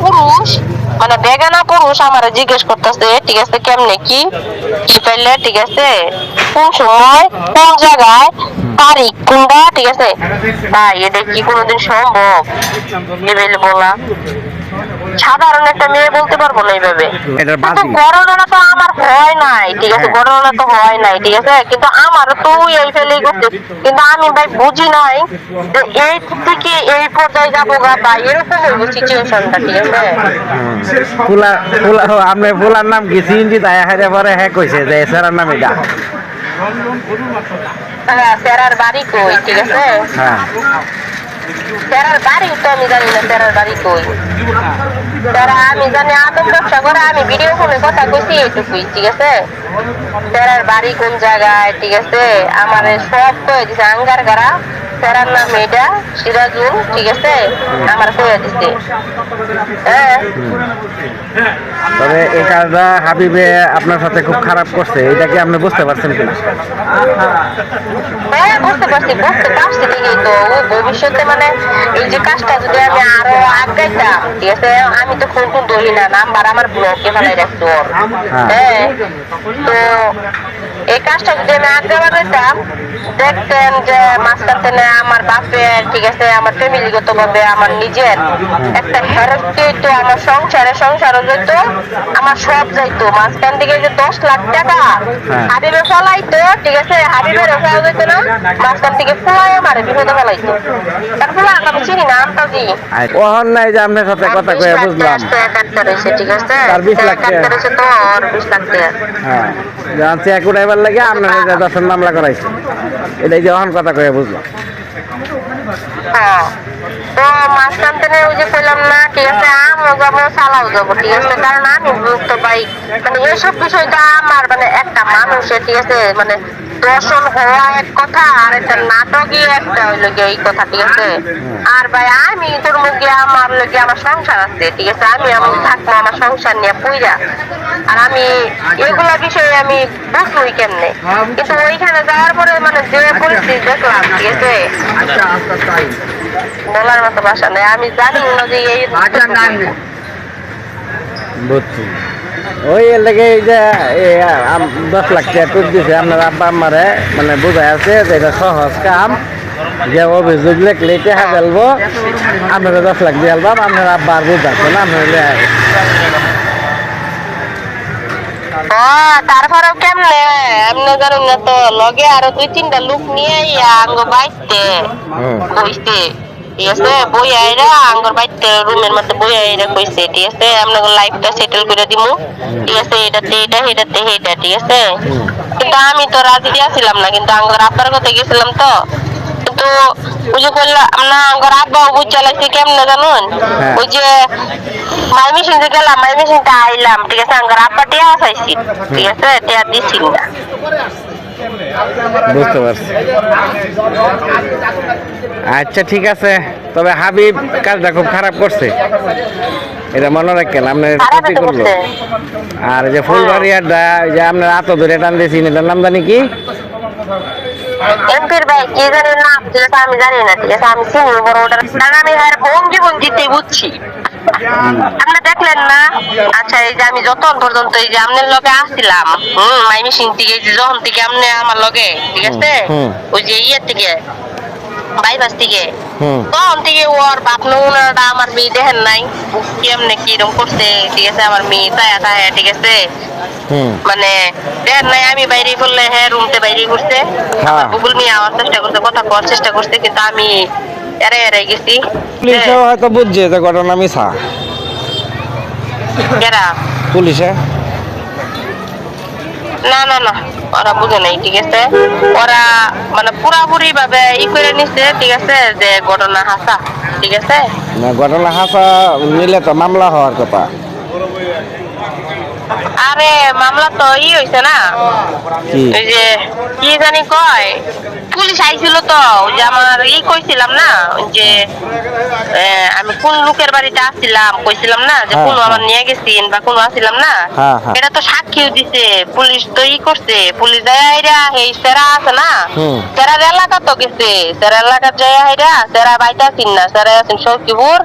পুরুষ মানে বেগানা পুরুষ, আমার জিজ্ঞেস করতেছে, ঠিক আছে, কেমনে কি? কি পাইলে, ঠিক আছে? কোন সময়, কোন জায়গায়? তারিখ কোনটা? ঠিক আছে? ভাই, এটা কি কোনোদিন সম্ভব? এভাবে বলা সাধারণ একটা মেয়ে বলতে পারব না এইভাবে। কিন্তু ঘটনা তো আমার হয় নাই ঠিক আছে? হ্যাঁ। ঘটনা তো হয় নাই ঠিক আছে? কিন্তু আমার তো এই ফেলেই করছে। কিন্তু আমি ভাই বুঝি নাই যে এই থেকে এই পর্যায়ে যাব গা বা এরকম হইব সিচুয়েশনটা ঠিক আছে? ফুলা ফুলা ও, ফুলার নাম কি? সিএনজি তাই হাইরে পরে হ্যাঁ কইছে যে স্যারের নাম এটা হ্যাঁ স্যারার বাড়ি কই ঠিক আছে? হ্যাঁ। স্যারার বাড়ি তো আমি জানি না স্যারার বাড়ি কই। স্যারা আমি জানি আদম ব্যবসা করে, আমি ভিডিও ফোনে কথা কইছি এটুকুই ঠিক আছে? স্যারার বাড়ি কোন জায়গায়, ঠিক আছে? আমার সব কয়ে দিছে, আঙ্গার গারা স্যারার নাম এটা সিরাজুল ঠিক আছে? আমার কয়ে দিছে। হ্যাঁ? তবে এই কাজটা হাবিবে আপনার সাথে খুব খারাপ করছে এটা কি আপনি বুঝতে পারছেন কিনা? হ্যাঁ বুঝতে পারছি বুঝতে পারছি ঠিকই তো। ও ভবিষ্যতে মানে এই যে কাজটা যদি আমি আরও আগাইতাম ঠিক আছে? আমি তো ফোন ধরি না নাম্বার আমার ব্লকে রাখছি ওর। হ্যাঁ। হ্যাঁ? তো এই কাজটা যদি আমি আগে দেখতেন যে থেকে আমার বাপের ঠিক আছে আমার ফ্যামিলিগত ভাবে আমার নিজের একটা হেরত তো আমার সংসারে সংসারও যেত আমার সব যাইতো মাঝখান থেকে যে দশ লাখ টাকা হ্যাঁ। হাবিবে ফলাইতো ঠিক আছে হাবিবের ফেলা যেত না মাঝখান থেকে ফুলাই আমার বিপদে ফেলাইতো। তারপরে আমি চিনি না আমটা ওহন নাই যে আপনার সাথে কথা কয়ে বুঝলাম। ঠিক আছে? তার 20 লাখ টাকা। টাকা তো ওর বিশ লাখ টাকা হ্যাঁ যখন চেক উঠাইবার লাগে আপনার এই মামলা করাইছে। এটাই যে ওহন কথা কয়ে বুঝলাম। হ্যাঁ। তো মাঝখানে ওই যে কইলাম, না, ঠিক আছে আমও যাব চালাও যাব, ঠিক আছে? কারণ আমি গুরুত্ব পাই মানে এইসব বিষয়টা আমার মানে একটা মানুষের, ঠিক আছে? মানে দর্শন হওয়া এক কথা আর একটা নাটকই একটা হইল গিয়ে এই কথা ঠিক আছে? আর ভাই আমি তোর মুখে আমার লোকে আমার সংসার আছে ঠিক আছে? আমি আমি থাকব আমার সংসার নিয়ে পুইরা। আর আমি এগুলা বিষয়ে আমি বুঝবই কেমনে? কিন্তু ওইখানে যাওয়ার পরে মানে যে পরিস্থিতি দেখলাম ঠিক আছে? বলার মতো ভাষা নেই। আমি জানি না যে এই বুঝছি। ওই এর লেগে এই যে দশ লাখ টাকা টুক দিছে। আপনার আব্বা আম্মারে মানে বোঝাই আছে যে এটা সহজ কাম। যে অভিযোগ লেখলে টেহা ফেলব। আপনারা দশ লাখ দিয়ে আলবাম আপনার আব্বা আর বুঝাচ্ছে না আপনার ও তারপরেও কেমনে? এমনি জানুন না তো লগে আরও দুই তিনটা লোক নিয়ে আঙ্গ বাইতে হুম। ঠিক আছে। বই আইরা আঙ্গর বাইতে রুমের মধ্যে বই আইরা কইছে ঠিক আছে। আপনাকে লাইফটা সেটেল করে দিমু। ঠিক আছে এটাতে এটা এটাতে এটা ঠিক আছে। কিন্তু আমি তো রাজি দিয়েছিলাম না কিন্তু আঙ্গর আব্বার কথা গেছিলাম তো। কিন্তু ওই যে করলাম না আঙ্গর আব্বাও বুঝ চালাইছে কেমনে জানুন? হ্যাঁ। ওই যে মাই মেশিন যে গেলাম মাই মেশিনটা আইলাম ঠিক আছে। আঙ্গর আব্বা টিয়া চাইছি ঠিক আছে টিয়া দিছি না। বুঝতে পারছি। আচ্ছা ঠিক আছে। তবে হাবিব কাজটা খুব খারাপ করছে। এটা মনে রাখেন আপনার ক্ষতি করল? আর যে ফুলবাড়িয়ারটা যে আপনার আত ধরে টান দিয়েছি এটার নাম জানি কি? এমপির ভাই কি জানি না আমি জানি না ঠিক আছে আমি চিনি বড় ওটার আমি আর ভঙ্গি ভঙ্গিতে বুঝছি। আপনি দেখলেন না? আচ্ছা এই যে আমি যতক্ষণ পর্যন্ত এই যে আপনার লগে আসছিলাম হুম মাই মেশিন থেকে যখন থেকে আপনি আমার লগে ঠিক আছে? ওই যে ইয়ের থেকে বাইপাস থেকে তখন থেকে ওর বাপ আমার মেয়ে দেখেন নাই। কেমনে কিরম করছে ঠিক আছে? আমার মেয়ে তায়া তায়া ঠিক আছে? হুম। মানে দেখেন নাই আমি বাইরে করলে হ্যাঁ রুমতে বাইরে করছে। হ্যাঁ। গুগল নিয়ে আওয়ার চেষ্টা করছে কথা করার চেষ্টা করছে কিন্তু আমি এরে এরে গেছি। পুলিশেও হয়তো বুঝছে যে ঘটনা মিছা। এরা পুলিশে? না না না ওরা বুঝে নাই ঠিক আছে? ওরা মানে পুরাপুরি ভাবে ই করে নিছে ঠিক আছে যে ঘটনা হাসা ঠিক আছে? না ঘটনা হাসা নিলে তো মামলা হওয়ার কথা। আরে মামলা তো ই হয়েছে না ওই যে কি জানি কয় পুলিশ আইছিল তো যে আমার ই কইছিলাম না যে আমি কোন লোকের বাড়িতে আসছিলাম কইছিলাম না যে হ্যাঁ, কোন হ্যাঁ। আমার নিয়ে গেছিন বা কোন আসছিলাম না হ্যাঁ। এটা তো সাক্ষীও দিছে পুলিশ তো ই করছে পুলিশ যায় আইরা এই সেরা আছে না। সেরার এলাকা তো গেছে সেরা এলাকা যায় আইরা সেরা বাইতে আছেন না সেরা আছেন সৌকিপুর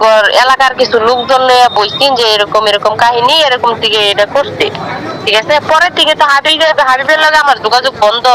গর- এলাকার কিছু লোকজন লইয়া বইছেন যে এরকম এরকম কাহিনী, এরকম থেকে এটা করছে। ঠিক আছে? পরের থেকে তো হাবিবের হাবিবের লগে আমার যোগাযোগ বন্ধ।